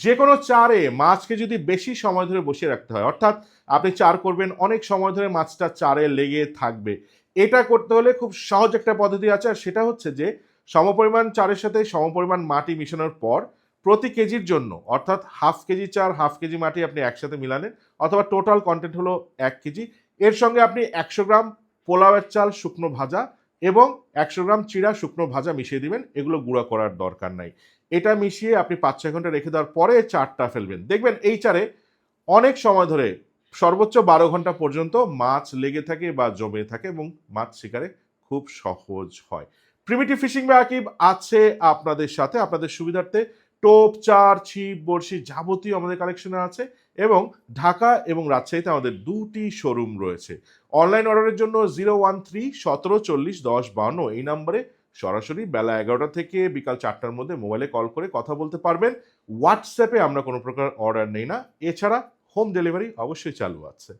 যে কোনো চারে মাছকে যদি বেশি সময় ধরে বসিয়ে রাখতে হয়, অর্থাৎ আপনি চার করবেন, অনেক সময় ধরে মাছটা চারে লেগে থাকবে। এটা করতে হলে খুব সহজ একটা পদ্ধতি আছে, আর সেটা হচ্ছে যে সমপরিমাণ চারের সাথে সমপরিমাণ মাটি মিশানোর পর প্রতি কেজির জন্য, অর্থাৎ হাফ কেজি চার, হাফ কেজি মাটি আপনি একসাথে মিলালেন, অথবা টোটাল কন্টেন্ট হলো এক কেজি। এর সঙ্গে আপনি একশো গ্রাম পোলাওয়ের চাল, শুকনো ভাজা এবং একশো গ্রাম চিড়া শুকনো ভাজা মিশিয়ে দিবেন, এগুলো গুঁড়া করার দরকার নাই। এটা মিশিয়ে আপনি পাঁচ ছয় ঘণ্টা রেখে দেওয়ার পরে চারটা ফেলবেন। দেখবেন এই চারে অনেক সময় ধরে সর্বোচ্চ বারো ঘণ্টা পর্যন্ত মাছ লেগে থাকে বা জমে থাকে এবং মাছ শিকারে খুব সহজ হয়। প্রিমিটিভ ফিশিং বা আছে আপনাদের সাথে। আপনাদের সুবিধার্থে টোপ, চার, ছিপ, বড়শি যাবতীয় আমাদের কালেকশনে আছে এবং ঢাকা এবং রাজশাহীতে আমাদের দুটি শোরুম রয়েছে। অনলাইন অর্ডারের জন্য জিরো ওয়ান থ্রি সতেরো চল্লিশ দশ বান্ন এই নম্বরে সরাসরি বেলা এগারোটা থেকে বিকাল চারটার মধ্যে মোবাইলে কল করে কথা বলতে পারবেন। হোয়াটসঅ্যাপে আমরা কোনো প্রকার অর্ডার নেই না। এছাড়া হোম ডেলিভারি অবশ্যই চালু আছে।